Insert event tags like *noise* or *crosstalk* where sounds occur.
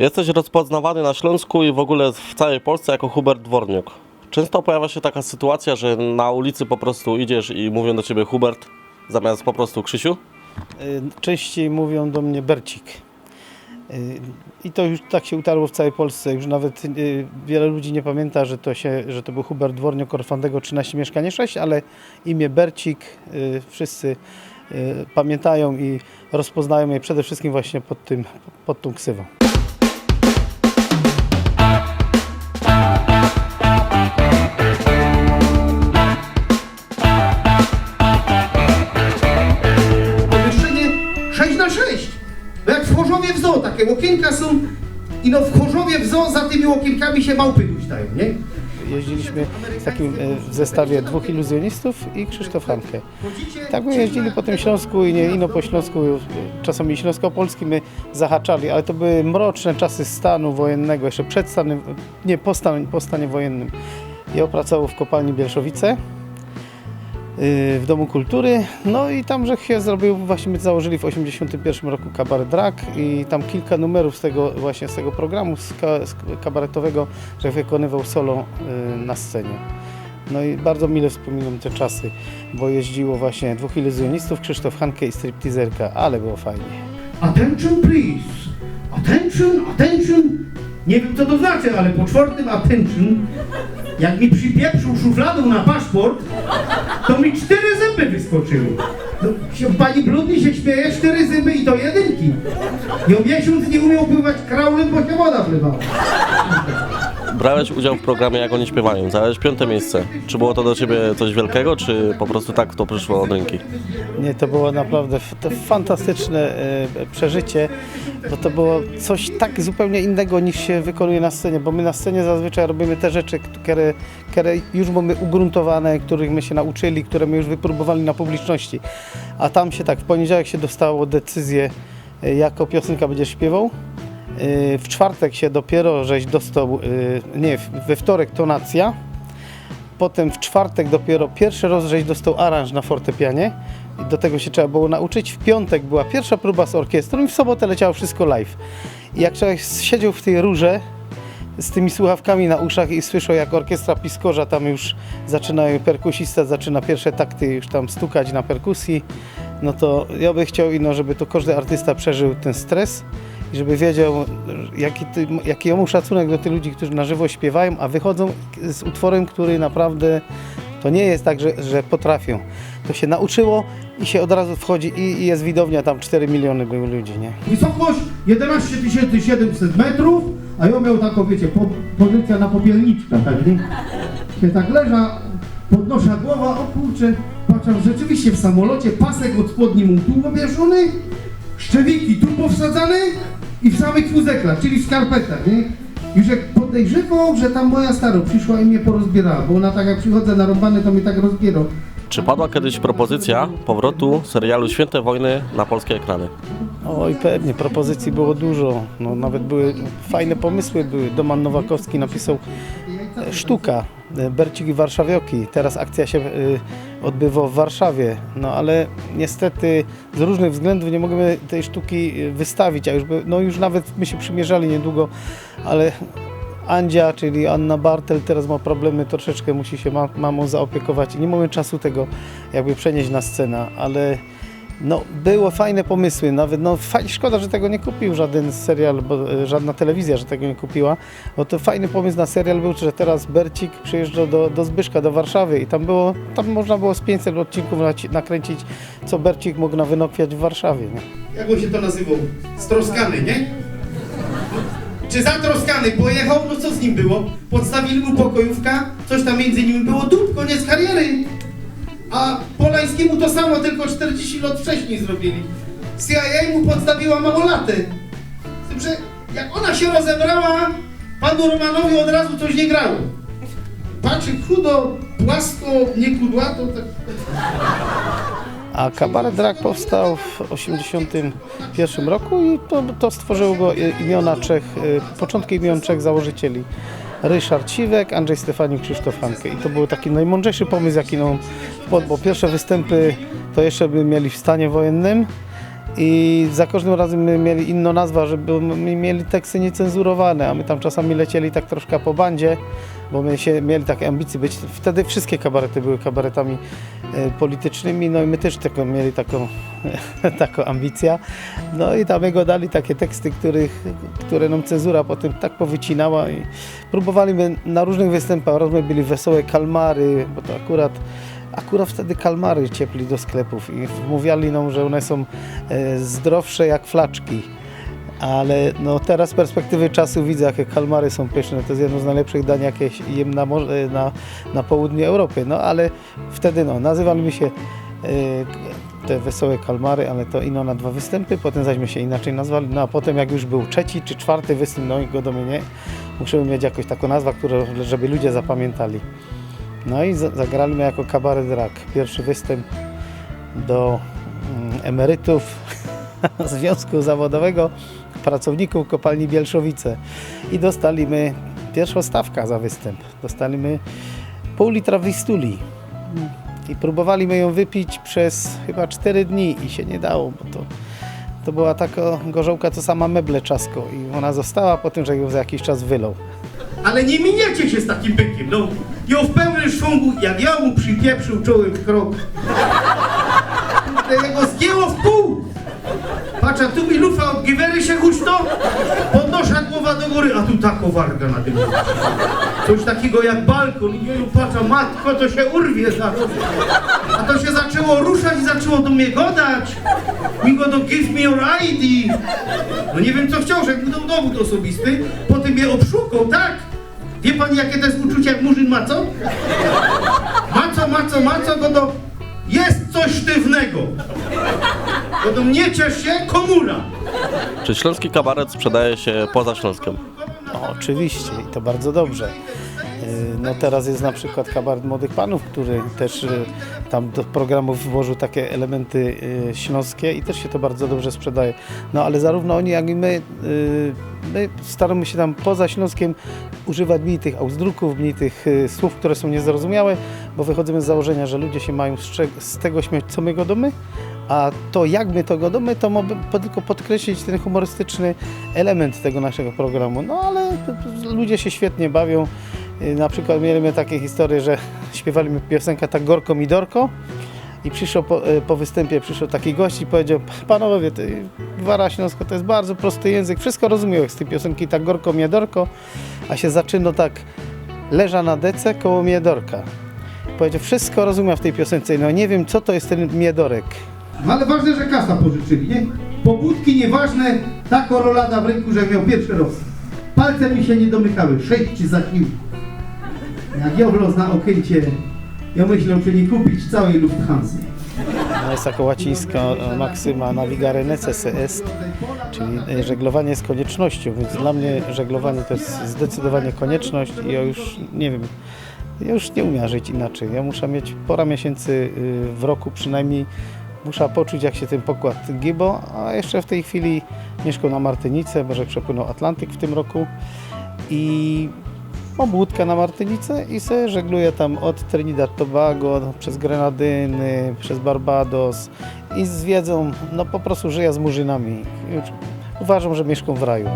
Jesteś rozpoznawany na Śląsku i w ogóle w całej Polsce jako Hubert Dworniuk. Często pojawia się taka sytuacja, że na ulicy po prostu idziesz i mówią do ciebie Hubert zamiast po prostu Krzysiu? Y, Częściej mówią do mnie Bercik. Y, I to już tak się utarło w całej Polsce. Już nawet y, wiele ludzi nie pamięta, że to, się, że to był Hubert Dworniok Orfandego 13 mieszkanie 6, ale imię Bercik wszyscy pamiętają i rozpoznają je przede wszystkim właśnie pod, tym, pod tą ksywą. I no w Chorzowie w zoo za tymi okienkami się małpy luźtają, nie? Jeździliśmy w takim y, w zestawie dwóch iluzjonistów i Krzysztof Hanke. Tak my jeździli po tym Śląsku i nie ino po Śląsku, y, czasami Śląsko-Polski my zahaczali, ale to były mroczne czasy stanu wojennego, jeszcze przed stanem, nie po, stan, po stanie wojennym. Ja opracował w kopalni Bielszowice w Domu Kultury, no i tam żech się zrobił, właśnie my założyli w 1981 roku kabaret Drag i tam kilka numerów z tego właśnie z tego programu z ka, z kabaretowego, że wykonywał solo y, na scenie. No i bardzo mile wspominam te czasy, bo jeździło właśnie dwóch iluzjonistów, Krzysztof Hanke i stripteaserka, ale było fajnie. Attention please. Attention, attention. Nie wiem co to znaczy, ale po czwartym attention, jak mi przypieprzył szufladą na paszport, to mi cztery zęby wyskoczyły. No, pani Brudny się śmieje, cztery zęby i to jedynki. O miesiąc nie umiał pływać kraulem, bo się woda wlewała. Brałeś udział w programie Jak oni śpiewają, zająłeś piąte miejsce. Czy było to do ciebie coś wielkiego, czy po prostu tak to przyszło od ręki? Nie, to było naprawdę to fantastyczne e, przeżycie, bo to było coś tak zupełnie innego niż się wykonuje na scenie, bo my na scenie zazwyczaj robimy te rzeczy, które, które już mamy ugruntowane, których my się nauczyli, które my już wypróbowali na publiczności. A tam się tak, w poniedziałek się dostało decyzję, e, jaką piosenka będziesz śpiewał. E, W czwartek się dopiero żeś dostał, e, nie, we wtorek tonacja, Potem w czwartek dopiero pierwszy raz żeś dostał aranż na fortepianie. Do tego się trzeba było nauczyć. W piątek była pierwsza próba z orkiestrą i w sobotę leciało wszystko live. I jak człowiek siedział w tej rurze z tymi słuchawkami na uszach i słyszał jak orkiestra piskorza tam już zaczynają, perkusista zaczyna pierwsze takty już tam stukać na perkusji, no to ja bym chciał ino, żeby to każdy artysta przeżył ten stres żeby wiedział, jaki, ty, jaki ja mu szacunek do tych ludzi, którzy na żywo śpiewają, a wychodzą z utworem, który naprawdę to nie jest tak, że, że potrafią. To się nauczyło i się od razu wchodzi i, i jest widownia, tam 4 miliony były ludzi, nie? Wysokość 11 700 metrów, a ja miał taką, wiecie, po, pozycja na popielniczka, tak, nie? Się tak leża, podnosza głowa, o kurczę, patrzę, rzeczywiście w samolocie pasek od spodni mu tu owieszony, szczewiki tu powsadzane i w samych fuzeklach, czyli w skarpetach, nie? Już jak podejrzewał, że tam moja staro przyszła i mnie porozbierała, bo ona tak jak przychodzę narąbany, to mnie tak rozbiera. Czy padła kiedyś propozycja powrotu serialu Święte Wojny na polskie ekrany? Oj, pewnie, propozycji było dużo. No, nawet były fajne pomysły. Były. Doman Nowakowski napisał e, sztuka, Bercik i Warszawioki. Teraz akcja się e, odbywa w Warszawie. No ale niestety z różnych względów nie możemy tej sztuki e, wystawić, a już, by, no, już nawet my się przymierzali niedługo, ale Andzia, czyli Anna Bartel, teraz ma problemy, troszeczkę musi się ma, mamą zaopiekować i nie mamy czasu tego jakby przenieść na scenę, ale no, było fajne pomysły, nawet no, szkoda, że tego nie kupił żaden serial, bo, e, żadna telewizja, że tego nie kupiła, bo to fajny pomysł na serial był, że teraz Bercik przyjeżdża do, do Zbyszka, do Warszawy i tam było, tam można było z 500 odcinków nakręcić, co Bercik mógł nawynokwiać w Warszawie, nie? jak on się to nazywał? Stroskany, nie? Czy zatroskany pojechał? No co z nim było? Podstawili mu pokojówka, coś tam między nimi było, dup, koniec kariery. A Polańskiemu to samo, tylko 40 lat wcześniej zrobili. CIA mu podstawiła małolatę. Z tym, że jak ona się rozebrała, panu Romanowi od razu coś nie grało. Patrzy chudo, płasko, nie kudłato, tak... A kabaret drag powstał w 1981 roku i to, to stworzyło go imiona trzech, y, początki imion trzech założycieli. Ryszard Siwek, Andrzej Stefaniuk, Krzysztof Hanke. I to był taki najmądrzejszy pomysł, jaki nam bo pierwsze występy to jeszcze by mieli w stanie wojennym I za każdym razem mieli inną nazwę, żeby mieli teksty niecenzurowane, a my tam czasami lecieli tak troszkę po bandzie, bo my się mieli takie ambicje być. Wtedy wszystkie kabarety były kabaretami e, politycznymi, no i my też taką, mieli taką, *laughs* taką ambicję. No i tam jego dali takie teksty, których, które nam cenzura potem tak powycinała i próbowaliśmy na różnych występach, byli wesołe kalmary, bo to akurat Akurat wtedy kalmary ciepli do sklepów i wmawiali nam, że one są e, zdrowsze jak flaczki. Ale no teraz z perspektywy czasu widzę, jakie kalmary są pyszne. To jest jedno z najlepszych dań, jakie jem na, na, na południu Europy. No ale wtedy no, nazywaliśmy się e, te wesołe kalmary, ale to ino na dwa występy, potem zaśmy się inaczej nazwali. No a potem jak już był trzeci czy czwarty występ, no i go do mnie nie, musimy mieć jakąś taką nazwę, żeby ludzie zapamiętali. No i za- zagraliśmy jako kabaret rak. Pierwszy występ do mm, emerytów *laughs* Związku Zawodowego Pracowników Kopalni Bielszowice. I dostaliśmy pierwszą stawkę za występ. Dostaliśmy pół litra wistuli. I próbowaliśmy ją wypić przez chyba 4 dni i się nie dało, bo to, to była taka gorzołka, co sama meble czasko. I ona została po tym, że ją za jakiś czas wylał. Ale nie miniecie się z takim bykiem, no. Ją w pełnym szwungu, jak ja mu przypieprzył czołem w krok. To jego zgięło w pół. Patrz, a tu mi lufa od giwery się huśno, podnosza głowa do góry, a tu tako warga na tym. Coś takiego jak balkon. I jeju, patrz, a matko, to się urwie zaraz. A to się zaczęło ruszać i zaczęło do mnie godać. Mi go do give me your ID. No nie wiem co chciał, że mu dał dowód osobisty, potem mnie obszukał, tak? Wie pan jakie to jest uczucie jak murzyn ma co? Ma co, ma co, ma co, go do... Jest coś sztywnego. Go do nie ciesz się, komura. Czy śląski kabaret sprzedaje się poza Śląskiem? No, oczywiście i to bardzo dobrze. Yy, No teraz jest na przykład kabaret Młodych Panów, który też yy, tam do programów włożył takie elementy yy, śląskie i też się to bardzo dobrze sprzedaje. No ale zarówno oni, jak i my, my staramy się tam poza Śląskiem używać mniej tych auzdruków, mniej tych słów, które są niezrozumiałe, bo wychodzimy z założenia, że ludzie się mają z, tego śmiać, co my godomy, a to jak my to godomy, to mogę tylko podkreślić ten humorystyczny element tego naszego programu. No ale ludzie się świetnie bawią. Y, Na przykład mieliśmy takie historie, że *laughs* śpiewaliśmy piosenkę tak gorko mi dorko i przyszło po, y, po występie przyszedł taki gość i powiedział panowie, Gwara Śląsko to jest bardzo prosty język, wszystko rozumiem z tej piosenki tak gorko mnie dorko, a się zaczyna tak leża na dece koło miedorka. Powiedział, wszystko rozumiem w tej piosence, no nie wiem co to jest ten miedorek. No ale ważne, że kasa pożyczyli, nie? Pobudki nieważne, ta korolada w ręku, że miał pierwszy raz. Palce mi się nie domykały, sześć czy zakił. Jak Jowlos na okęcie, ja myślę, czy nie kupić całej Lufthansa. No jest taka łacińska e, maksyma navigare necesse est, czyli e, żeglowanie jest koniecznością, więc dla mnie żeglowanie to jest zdecydowanie konieczność i ja już nie wiem, ja już nie umiem żyć inaczej. Ja muszę mieć pora miesięcy y, w roku przynajmniej, muszę poczuć jak się ten pokład gibo, a jeszcze w tej chwili mieszkam na Martynice, bo że przepłynął Atlantyk w tym roku i mam łódkę na Martynice i sobie żegluję tam od Trinidad Tobago, przez Grenadyny, przez Barbados i z wiedzą, no po prostu żyję z murzynami. Uważam, że mieszkam w raju.